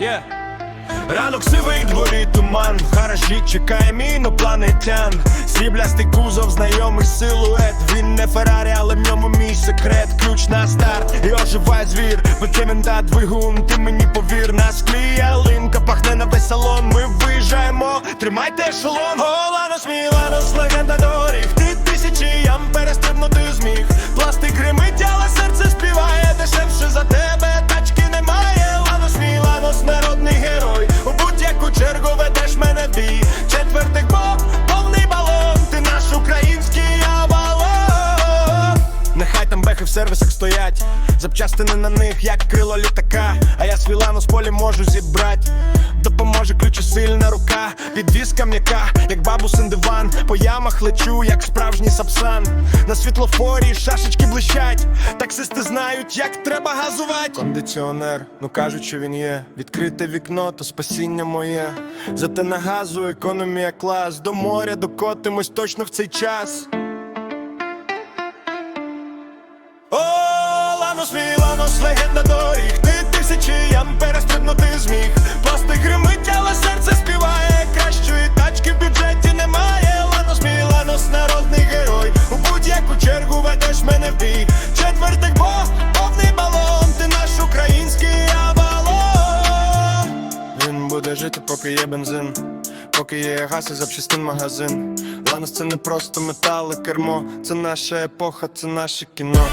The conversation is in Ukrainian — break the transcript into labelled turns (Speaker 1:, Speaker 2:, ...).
Speaker 1: Yeah. Ранок сивий дворі туман, гаражі чекає мій інопланетян Сріблястий кузов, знайомий силует. Він не Феррарі, але в ньому мій секрет. Ключ на старт і оживає звір. Витивінда двигун, ти мені повір. На склі ялинка пахне на весь салон. Ми виїжджаємо, тримайте ешелон. О, Ланос, мій Ланос, легенда доріг Бехи в сервісах стоять. Запчастини на них, як крило літака. А я свій ланос полі можу зібрати Допоможе ключі сильна рука. Підвізка м'яка, як бабусин диван. По ямах лечу, як справжній сапсан. На світлофорі шашечки блищать. Таксисти знають, як треба газувати. Кондиціонер, ну кажуть, що він є. Відкрите вікно, то спасіння моє. Зате на газу економія клас. До моря докотимось точно в цей час Ланос, мій Ланос, легенда доріг. Ти тисячі ям перестрибнути зміг. Пластик гримить, але серце співає. Кращої тачки в бюджеті немає. Ланос, мій Ланос, народний герой. У будь-яку чергу ведеш мене в бій. Четвертий бог, повний балон. Ти наш український авалон. Він буде жити, поки є бензин. Поки є газ і запчастин магазин. Ланос це не просто метал і кермо. Це наша епоха, це наше кіно